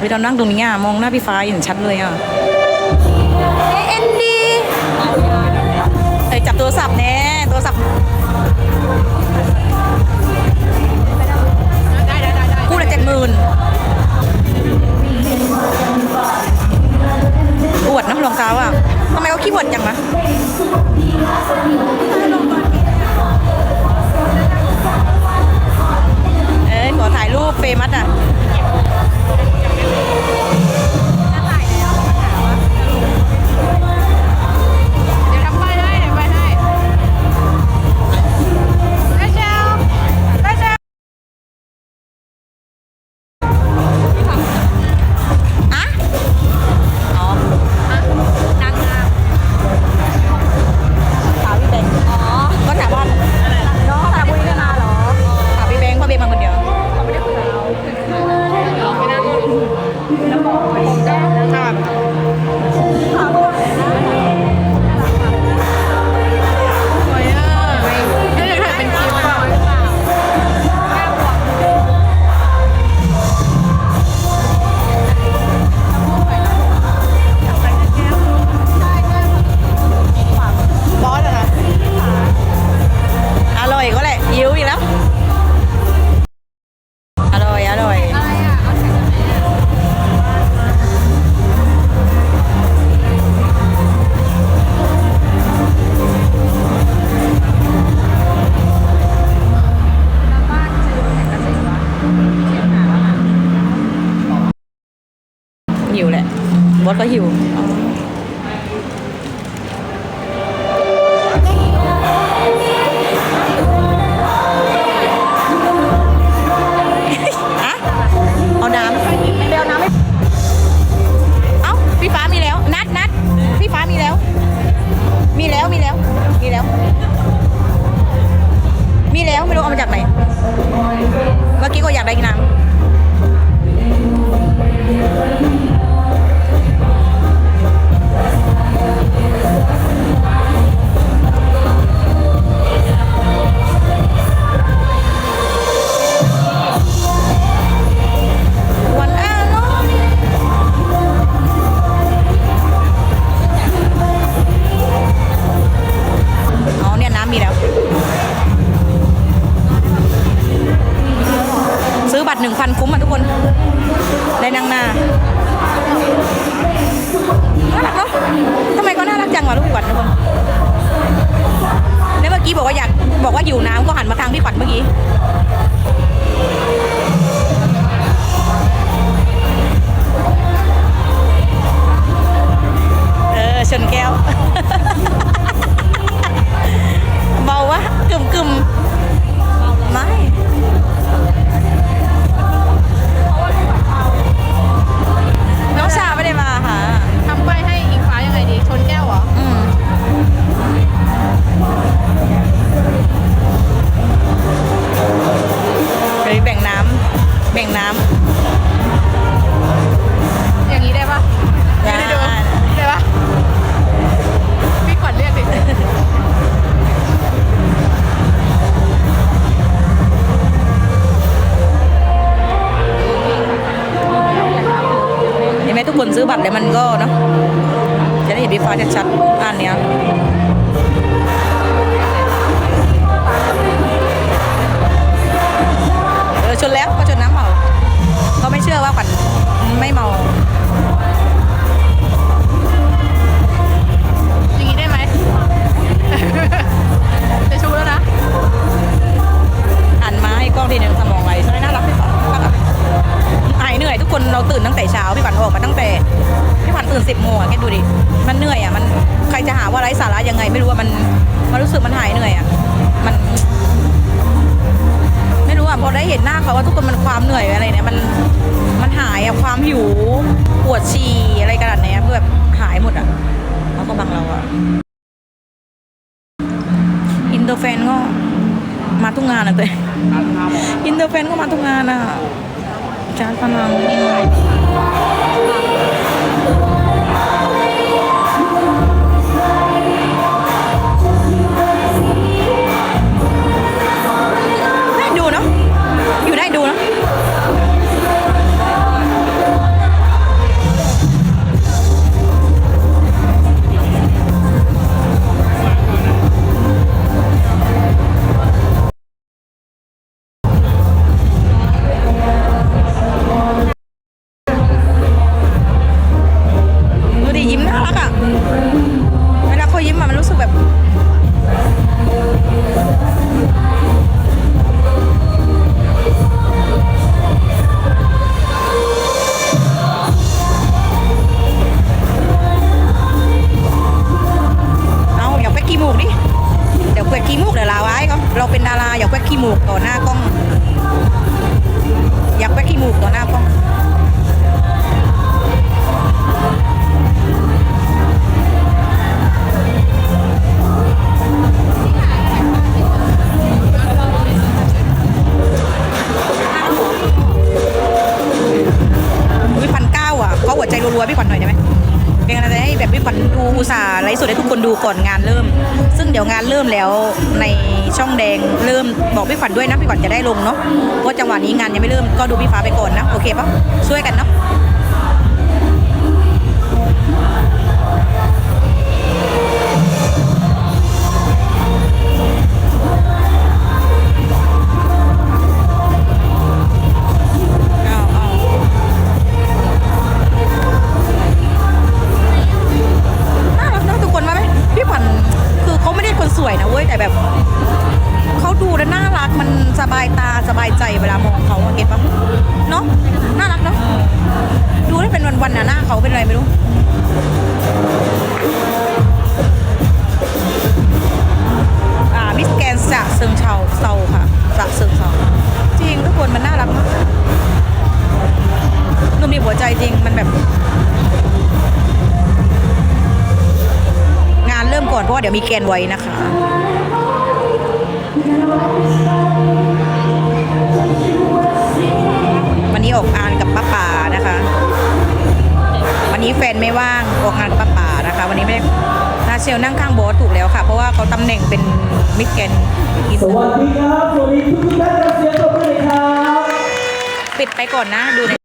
เวลานั่งตรงนี้อะมองหน้าพี่ฟ้าเห็นชัดเลยอะเอ็นดีเอ้ยจับโทรศัพท์แน่โทรศัพท์ได้ได้ได้ได้คู่ละเจ็ดหมื่นอวดนะรองเท้าอะทำไมเขาขี้อวดจังวะเอ้ยขอถ่ายรูปเฟมัสอะ บอสก็หิวอะเอาน้ำไม่เอาน้ำไม่เอ้าพี่ฟ้ามีแล้ว นัดนัดพี่ฟ้ามีแล้ว มีแล้วมีแล้ว มีแล้ว มีแล้วไม่รู้เอามาจากไหน เมื่อกี้ก็อยากได้น้ำ จังวะลูกพี่ขวัญทุกคนแล้วเมื่อกี้บอกว่าอยากบอกว่าอยู่น้ำก็หันมาทางพี่ขวัญเมื่อกี้ ทุกคนซื้อบัตรแล้วมันก็เนาะจะได้เห็นพี่ฟ้าชัดๆอันเนี้ย เหนื่อยทุกคนเราตื่นตั้งแต่เช้าพี่ฝันออกมาตั้งแต่พี่ฝันตื่นสิบโมงอะแกดูดิมันเหนื่อยอะมันใครจะหาว่าไร้สาระยังไง ไม่รู้ว่ามันมันรู้สึกมันหายเหนื่อยอะมัน ไม่รู้อะพอได้เห็นหน้าเขาว่าทุกคนมันความเหนื่อยอะไรเนี่ยมันมันหายอะความหิวปวดฉี่อะไรขนาดเนี้ยแบบหายหมดอะเขาก็บังเราอะอินเตอร์แฟนก็มาทุกงานอะเต้ยอินเตอร์แฟนก็มาทุกงานอะ จานพลัายเขาเราเป็นดาราอยากแวกขี้มูกต่อหน้ากล้อง อยากแวกขี้มูกต่อหน้ากล้องวิพันเก้าอะเขาหัวใจรัวๆพี่ขวัญหน่อยได้ไหมเป็นอะไรงให้แบบพี่ขวัญดูอุตส่าห์ไลฟ์สดให้ทุกคนดูก่อนงานเริ่ม ซึ่งเดี๋ยวงานเริ่มแล้วใน ช่องแดงเริ่มบอกพี่ขวัญด้วยนะพี่ขวัญจะได้ลงเนาะว่าจังหวะนี้งานยังไม่เริ่มก็ดูพี่ฟ้าไปก่อนนะโอเคปะช่วยกันเนาะ อะไรไม่รู้มิสแกนสะเซิงเชาเซาค่ะสะเซิงเซาจริงทุกคนมันน่ารักมากหนุ่มมีหัวใจจริงมันแบบ งานเริ่มก่อนเพราะว่าเดี๋ยวมีแกนไว้นะคะวันนี้ออกงาน นนี้แฟนไม่ว่างออกงานกับป้าป่านะคะ วันนี้ไม่ได้นาเชลนั่งข้างโบสถูกแล้วค่ะ เพราะว่าเขาตำแหน่งเป็นมิสแกนอีสสวัสดีครับสวัสดีทุกท่านครับเสียงปรบมือหน่อยครับ ปิดไปก่อนนะดูใน